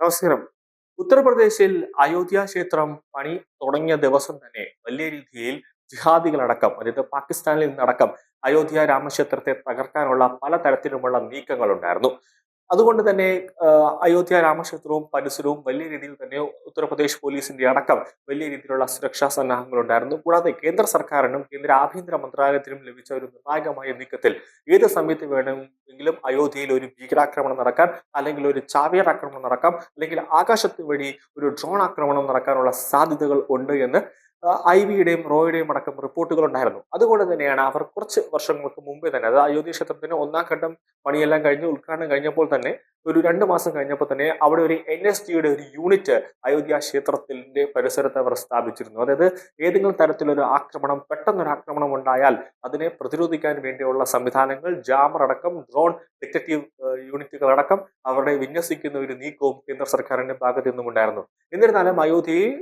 നമസ്കാരം. ഉത്തർപ്രദേശിൽ അയോധ്യ ക്ഷേത്രം പണി തുടങ്ങിയ ദിവസം തന്നെ വലിയ രീതിയിൽ ജിഹാദികളടക്കം അതായത് പാകിസ്ഥാനിൽ നിന്നടക്കം അയോധ്യ രാമക്ഷേത്രത്തെ തകർക്കാനുള്ള പല തരത്തിലുമുള്ള നീക്കങ്ങൾ ഉണ്ടായിരുന്നു അതുകൊണ്ട് തന്നെ അയോധ്യ രാമക്ഷേത്രവും പരിസരവും വലിയ രീതിയിൽ തന്നെ ഉത്തർപ്രദേശ് പോലീസിന്റെ അടക്കം വലിയ രീതിയിലുള്ള സുരക്ഷാ സന്നാഹങ്ങൾ ഉണ്ടായിരുന്നു കൂടാതെ കേന്ദ്ര സർക്കാരിനും കേന്ദ്ര ആഭ്യന്തര മന്ത്രാലയത്തിനും ലഭിച്ച ഒരു നിർണായകമായ നീക്കത്തിൽ ഏത് സമയത്ത് വേണമെങ്കിലും അയോധ്യയിൽ ഒരു ഭീകരാക്രമണം നടക്കാൻ അല്ലെങ്കിൽ ഒരു ചാവേർ ആക്രമണം നടക്കാം അല്ലെങ്കിൽ ആകാശത്ത് വഴി ഒരു ഡ്രോൺ ആക്രമണം നടക്കാനുള്ള സാധ്യതകൾ ഉണ്ട് എന്ന് ഐ വിയുടെയും റോയുടെയും അടക്കം റിപ്പോർട്ടുകൾ ഉണ്ടായിരുന്നു. അതുകൊണ്ട് തന്നെയാണ് അവർ കുറച്ച് വർഷങ്ങൾക്ക് മുമ്പേ തന്നെ അത് അയോധ്യ ക്ഷേത്രത്തിന് ഒന്നാം ഘട്ടം പണിയെല്ലാം കഴിഞ്ഞ് ഉദ്ഘാടനം കഴിഞ്ഞപ്പോൾ തന്നെ ഒരു രണ്ട് മാസം കഴിഞ്ഞപ്പോൾ തന്നെ അവിടെ ഒരു എൻ എസ് ജിയുടെ ഒരു യൂണിറ്റ് അയോധ്യ ക്ഷേത്രത്തിന്റെ പരിസരത്ത് അവർ സ്ഥാപിച്ചിരുന്നു. അതായത് ഏതെങ്കിലും തരത്തിലൊരു ആക്രമണം പെട്ടെന്നൊരു ആക്രമണം ഉണ്ടായാൽ അതിനെ പ്രതിരോധിക്കാൻ വേണ്ടിയുള്ള സംവിധാനങ്ങൾ ജാമർ അടക്കം ഡ്രോൺ ഡിറ്റക്റ്റീവ് യൂണിറ്റുകളടക്കം അവരുടെ വിന്യസിക്കുന്ന ഒരു നീക്കവും കേന്ദ്ര സർക്കാരിന്റെ ഭാഗത്തു നിന്നും ഉണ്ടായിരുന്നു. എന്നിരുന്നാലും അയോധ്യയിൽ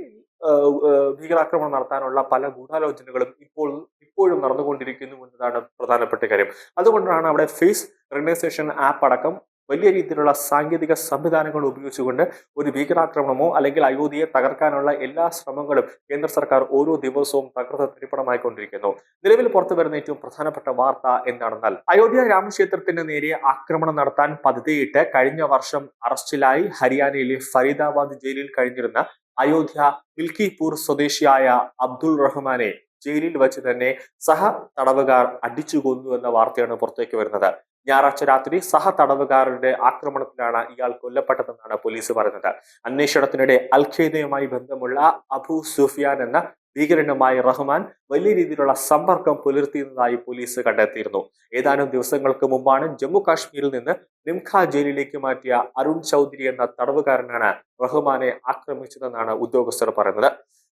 ഭീകരാക്രമണം നടത്താനുള്ള പല ഗൂഢാലോചനകളും ഇപ്പോൾ ഇപ്പോഴും നടന്നുകൊണ്ടിരിക്കുന്നു എന്നതാണ് പ്രധാനപ്പെട്ട കാര്യം. അതുകൊണ്ടാണ് അവിടെ ഫേസ് റെഗ്നൈസേഷൻ ആപ്പ് അടക്കം വലിയ രീതിയിലുള്ള സാങ്കേതിക സംവിധാനങ്ങൾ ഉപയോഗിച്ചുകൊണ്ട് ഒരു ഭീകരാക്രമണമോ അല്ലെങ്കിൽ അയോധ്യയെ തകർക്കാനുള്ള എല്ലാ ശ്രമങ്ങളും കേന്ദ്ര സർക്കാർ ഓരോ ദിവസവും തകർത്ത് തരിപ്പണമായിക്കൊണ്ടിരിക്കുന്നു നിലവിൽ പുറത്തു വരുന്ന ഏറ്റവും പ്രധാനപ്പെട്ട വാർത്ത എന്താണെന്നാൽ അയോധ്യ രാമക്ഷേത്രത്തിന് നേരെ ആക്രമണം നടത്താൻ പദ്ധതിയിട്ട് കഴിഞ്ഞ വർഷം അറസ്റ്റിലായി ഹരിയാനയിലെ ഫരീദാബാദ് ജയിലിൽ കഴിഞ്ഞിരുന്ന അയോധ്യ മിൽക്കിപൂർ സ്വദേശിയായ അബ്ദുൾ റഹ്മാനെ ജയിലിൽ വെച്ച് തന്നെ സഹ തടവുകാർ അടിച്ചു കൊന്നു എന്ന വാർത്തയാണ് പുറത്തേക്ക് വരുന്നത്. ഞായറാഴ്ച രാത്രി സഹ തടവുകാരുടെ ആക്രമണത്തിലാണ് ഇയാൾ കൊല്ലപ്പെട്ടതെന്നാണ് പോലീസ് പറയുന്നത്. അന്വേഷണത്തിനിടെ അൽ ഖൈദയുമായി ബന്ധമുള്ള അബു സുഫിയാൻ എന്ന ഭീകരനുമായി റഹ്മാൻ വലിയ രീതിയിലുള്ള സമ്പർക്കം പുലർത്തിയതായി പോലീസ് കണ്ടെത്തിയിരുന്നു. ഏതാനും ദിവസങ്ങൾക്ക് മുമ്പാണ് ജമ്മു കാശ്മീരിൽ നിന്ന് നിംഖ ജയിലിലേക്ക് മാറ്റിയ അരുൺ ചൗധരി എന്ന തടവുകാരനാണ് റഹ്മാനെ ആക്രമിച്ചതെന്നാണ് ഉദ്യോഗസ്ഥർ പറയുന്നത്.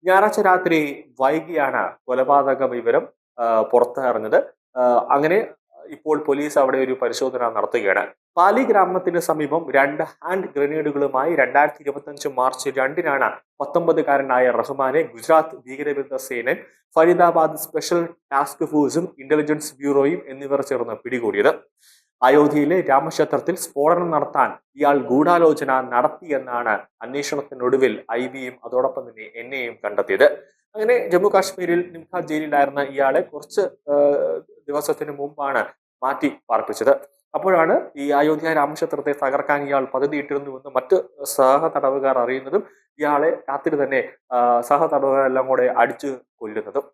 ഞായറാഴ്ച രാത്രി വൈകിയാണ് കൊലപാതക വിവരം പുറത്തറിഞ്ഞത് അങ്ങനെ ഇപ്പോൾ പോലീസ് അവിടെ ഒരു പരിശോധന നടത്തുകയാണ്. പാലി ഗ്രാമത്തിന് സമീപം രണ്ട് ഹാൻഡ് ഗ്രനേഡുകളുമായി രണ്ടായിരത്തി ഇരുപത്തി അഞ്ച് മാർച്ച് രണ്ടിനാണ് പത്തൊമ്പതുകാരനായ റഹ്മാനെ ഗുജറാത്ത് ഭീകരവിരുദ്ധ സേന ഫരീദാബാദ് സ്പെഷ്യൽ ടാസ്ക് ഫോഴ്സും ഇന്റലിജൻസ് ബ്യൂറോയും എന്നിവർ ചേർന്ന് പിടികൂടിയത്. അയോധ്യയിലെ രാമക്ഷേത്രത്തിൽ സ്ഫോടനം നടത്താൻ ഇയാൾ ഗൂഢാലോചന നടത്തിയെന്നാണ് അന്വേഷണത്തിനൊടുവിൽ ഐ ബിയും അതോടൊപ്പം തന്നെ എൻ എയും കണ്ടെത്തിയത്. അങ്ങനെ ജമ്മു കാശ്മീരിൽ നിംഖ ജയിലിലായിരുന്ന ഇയാളെ കുറച്ച് ദിവസത്തിന് മുമ്പാണ് മാറ്റി പാർപ്പിച്ചത്. അപ്പോഴാണ് ഈ അയോധ്യ രാമക്ഷേത്രത്തെ തകർക്കാൻ ഇയാൾ പദ്ധതിയിട്ടിരുന്നുവെന്ന് മറ്റ് സഹ തടവുകാർ അറിയുന്നതും ഇയാളെ രാത്രി തന്നെ സഹ തടവുകാരെല്ലാം കൂടെ അടിച്ചു കൊല്ലുന്നതും.